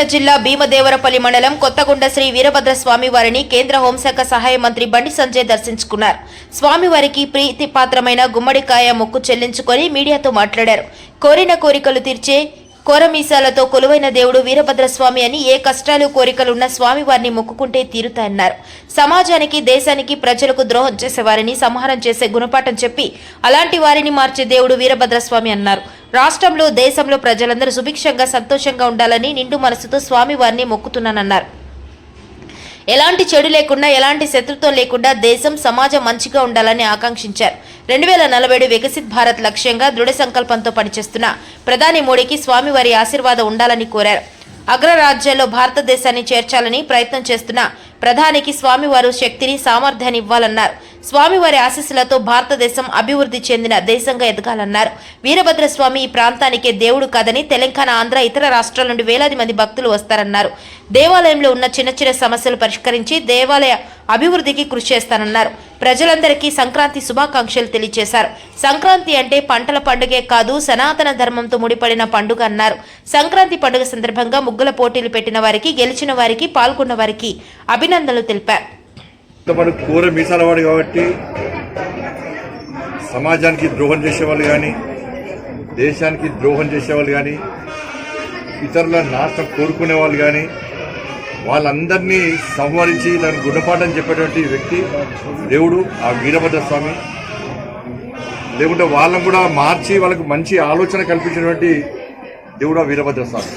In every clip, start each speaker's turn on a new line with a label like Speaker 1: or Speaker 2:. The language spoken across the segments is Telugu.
Speaker 1: నల్గొండ జిల్లా భీమదేవరపల్లి మండలం కొత్తగొండ శ్రీ వీరభద్ర స్వామి వారిని కేంద్ర హోంశాఖ సహాయ మంత్రి బండి సంజయ్ దర్శించుకున్నారు. స్వామివారికి ప్రీతిపాత్రమైన గుమ్మడికాయ మొక్కు చెల్లించుకొని మీడియాతో మాట్లాడారు. కోరిన కోరికలు తీర్చే కోరమీసాలతో కొలువైన దేవుడు వీరభద్రస్వామి అని ఏ కష్టాలు కోరికలున్న స్వామి వారిని మొక్కుకుంటే తీరుతాయన్నారు. సమాజానికి దేశానికి ప్రజలకు ద్రోహం చేసే వారిని సంహారం చేసే గుణపాఠం చెప్పి అలాంటి వారిని మార్చే దేవుడు వీరభద్రస్వామి అన్నారు. రాష్ట్రంలో దేశంలో ప్రజలందరూ సుభిక్షంగా సంతోషంగా ఉండాలని నిండు మనసుతో స్వామివారిని మొక్కుతున్నానన్నారు. ఎలాంటి చెడు లేకుండా ఎలాంటి శత్రుత్వం లేకుండా దేశం సమాజం మంచిగా ఉండాలని ఆకాంక్షించారు. రెండు వేల నలభై ఏడు వికసిత్ భారత్ లక్ష్యంగా దృఢ సంకల్పంతో పనిచేస్తున్న ప్రధాని మోడీకి స్వామివారి ఆశీర్వాదం ఉండాలని కోరారు. అగ్రరాజ్యాల్లో భారతదేశాన్ని చేర్చాలని ప్రయత్నం చేస్తున్న ప్రధానికి స్వామివారు శక్తిని సామర్థ్యాన్ని ఇవ్వాలన్నారు. స్వామివారి ఆశీస్సులతో భారతదేశం అభివృద్ధి చెందిన దేశంగా ఎదగాలన్నారు. వీరభద్ర స్వామి ఈ ప్రాంతానికే దేవుడు కాదని తెలంగాణ ఆంధ్ర ఇతర రాష్ట్రాల నుండి వేలాది మంది భక్తులు వస్తారన్నారు. దేవాలయంలో ఉన్న చిన్న చిన్న సమస్యలు పరిష్కరించి దేవాలయ అభివృద్ధికి కృషి చేస్తానన్నారు. ప్రజలందరికీ సంక్రాంతి శుభాకాంక్షలు తెలియజేశారు సంక్రాంతి అంటే పంటల పండుగే కాదు సనాతన ధర్మంతో ముడిపడిన పండుగ అన్నారు. సంక్రాంతి పండుగ సందర్భంగా ముగ్గుల పోటీలు పెట్టిన వారికి గెలిచిన వారికి పాల్గొన్న వారికి అభినందనలు తెలిపారు.
Speaker 2: వాడు కూర మీసాలవాడు కాబట్టి సమాజానికి ద్రోహం చేసేవాళ్ళు కానీ దేశానికి ద్రోహం చేసేవాళ్ళు కానీ ఇతరుల నాశనం కోరుకునే వాళ్ళు కానీ వాళ్ళందరినీ సంహరించి దాని గుణపాఠం చెప్పేటువంటి వ్యక్తి దేవుడు ఆ వీరభద్ర స్వామి. లేకుంటే వాళ్ళని కూడా మార్చి వాళ్ళకు మంచి ఆలోచన కల్పించినటువంటి దేవుడు ఆ వీరభద్ర స్వామి.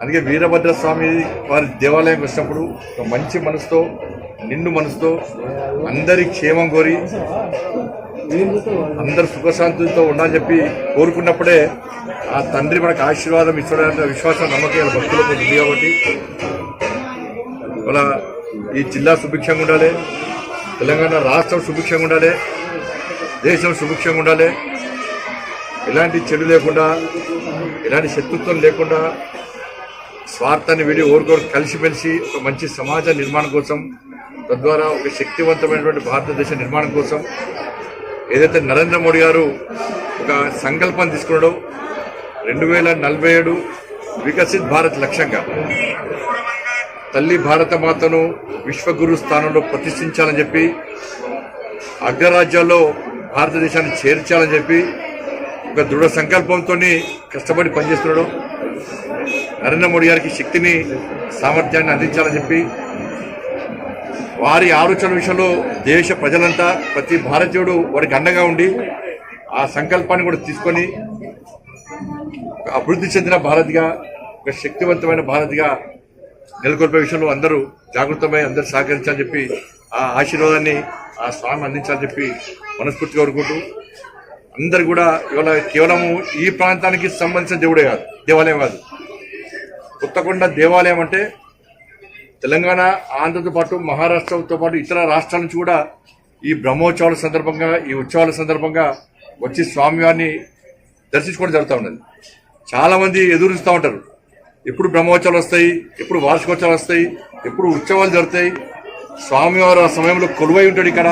Speaker 2: అందుకే వీరభద్ర స్వామి వారి దేవాలయం వచ్చినప్పుడు ఒక మంచి మనసుతో నిండు మనసుతో అందరి క్షేమం కోరి అందరు సుఖశాంతులతో ఉండాలని చెప్పి కోరుకున్నప్పుడే ఆ తండ్రి మనకు ఆశీర్వాదం ఇస్తాడన్న విశ్వాసం నమ్మకం భక్తులకు ఉంది కాబట్టి. ఇవాళ ఈ జిల్లా సుభిక్షంగా ఉండాలి తెలంగాణ రాష్ట్రం సుభిక్షంగా ఉండాలి దేశం సుభిక్షంగా ఉండాలి. ఎలాంటి చెడు లేకుండా ఎలాంటి శత్రుత్వం లేకుండా స్వార్థాన్ని విడి ఓరుకోరు కలిసిమెలిసి ఒక మంచి సమాజ నిర్మాణం కోసం తద్వారా ఒక శక్తివంతమైనటువంటి భారతదేశ నిర్మాణం కోసం ఏదైతే నరేంద్ర మోడీ గారు ఒక సంకల్పం తీసుకున్నాడో రెండు వేల నలభై ఏడు వికసిత్ భారత్ లక్ష్యంగా తల్లి భారత మాతను విశ్వగురు స్థానంలో ప్రతిష్ఠించాలని చెప్పి అగ్రరాజ్యాల్లో భారతదేశాన్ని చేర్చాలని చెప్పి ఒక దృఢ సంకల్పంతో కష్టపడి పనిచేస్తున్నాడు. నరేంద్ర మోడీ గారికి శక్తిని సామర్థ్యాన్ని అందించాలని చెప్పి వారి ఆలోచన విషయంలో దేశ ప్రజలంతా ప్రతి భారతీయుడు వారికి అండగా ఉండి ఆ సంకల్పాన్ని కూడా తీసుకొని అభివృద్ధి చెందిన భారత్గా ఒక శక్తివంతమైన భారత్గా నెలకొల్పే విషయంలో అందరూ జాగృతమై అందరూ సహకరించాలని చెప్పి ఆ ఆశీర్వాదాన్ని ఆ స్వామి అందించాలని చెప్పి మనస్ఫూర్తిగా కోరుకుంటూ అందరు కూడా ఇవాళ కేవలము ఈ ప్రాంతానికి సంబంధించిన దేవుడే కాదు దేవాలయం కాదు. కొత్తకొండ దేవాలయం అంటే తెలంగాణ ఆంధ్రతో పాటు మహారాష్ట్రతో పాటు ఇతర రాష్ట్రాల నుంచి కూడా ఈ బ్రహ్మోత్సవాల సందర్భంగా ఈ ఉత్సవాల సందర్భంగా వచ్చి స్వామివారిని దర్శించుకోవడం జరుగుతూ ఉన్నది. చాలామంది ఎదురుస్తూ ఉంటారు. ఎప్పుడు బ్రహ్మోత్సవాలు వస్తాయి ఎప్పుడు వార్షికోత్సవాలు వస్తాయి ఎప్పుడు ఉత్సవాలు జరుగుతాయి. స్వామివారు ఆ సమయంలో కొలువై ఉంటాడు ఇక్కడ.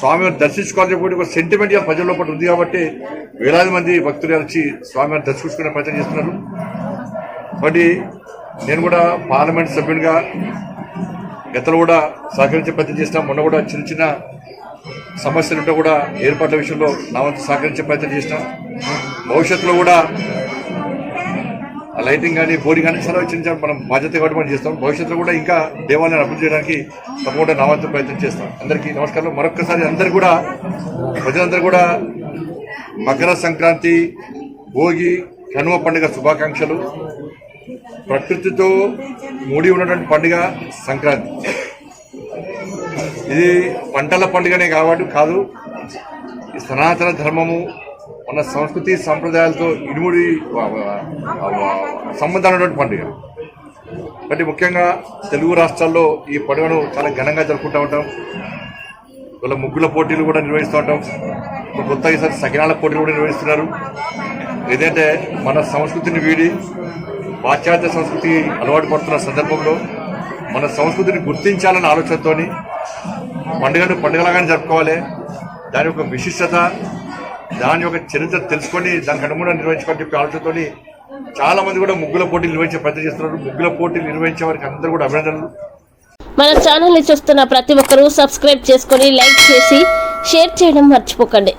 Speaker 2: స్వామివారు దర్శించుకోవాలని చెప్పి ఒక సెంటిమెంట్ ప్రజల్లో పాటు ఉంది కాబట్టి వేలాది మంది భక్తులు వచ్చి స్వామివారిని దర్శించుకునే ప్రయత్నం చేస్తున్నారు. కాబట్టి నేను కూడా పార్లమెంట్ సభ్యునిగా గతంలో కూడా సహకరించే ప్రయత్నం చేసినా మొన్న కూడా చిన్న చిన్న సమస్యలు ఉంటే కూడా ఏర్పాట్ల విషయంలో నా వంతు సహకరించే ప్రయత్నం చేసిన భవిష్యత్తులో కూడా లైటింగ్ కానీ బోరింగ్ కానీ చాలా చిన్న చిన్న మనం బాధ్యత కాబట్టి మనం చేస్తాం. భవిష్యత్తులో కూడా ఇంకా దేవాలయాన్ని అభివృద్ధి చేయడానికి తప్పకుండా నా వంతు ప్రయత్నం చేస్తాం. అందరికీ నమస్కారం మరొకసారి అందరు కూడా ప్రజలందరూ కూడా మకర సంక్రాంతి భోగి కనుమ పండుగ శుభాకాంక్షలు. ప్రకృతితో ముడి ఉన్నటువంటి పండుగ సంక్రాంతి. ఇది పంటల పండుగనే కాబట్టి కాదు ఈ సనాతన ధర్మము మన సంస్కృతి సంప్రదాయాలతో ఇనుముడి వ- సంబంధాలు ఉన్నటువంటి పండుగ. కాబట్టి ముఖ్యంగా తెలుగు రాష్ట్రాల్లో ఈ పండుగను చాలా ఘనంగా జరుపుకుంటూ ఉంటాం. వాళ్ళ ముగ్గుల పోటీలు కూడా నిర్వహిస్తూ ఉంటాం. ఇప్పుడు కొత్తగా ఈసారి సకినాల పోటీలు కూడా నిర్వహిస్తున్నారు. ఏదంటే మన సంస్కృతిని వీడి పాశ్చాత్య సంస్కృతి అలవాటు పడుతున్న సందర్భంలో మన సంస్కృతిని గుర్తించాలన్న ఆలోచనతోని పండుగను పండుగలాగానే జరుపుకోవాలి. దాని యొక్క విశిష్టత దాని యొక్క చరిత్ర తెలుసుకొని దానికి అనుగుణంగా నిర్వహించుకోవాలని చెప్పి ఆలోచనతోని చాలామంది కూడా ముగ్గుల పోటీలు నిర్వహించే ప్రయత్నం చేస్తున్నారు. ముగ్గుల పోటీలు నిర్వహించే వారికి అందరూ కూడా అభినందనలు.
Speaker 3: మన ఛానల్ని చూస్తున్న ప్రతి ఒక్కరూ సబ్స్క్రైబ్ చేసుకొని లైక్ చేసి షేర్ చేయడం మర్చిపోకండి.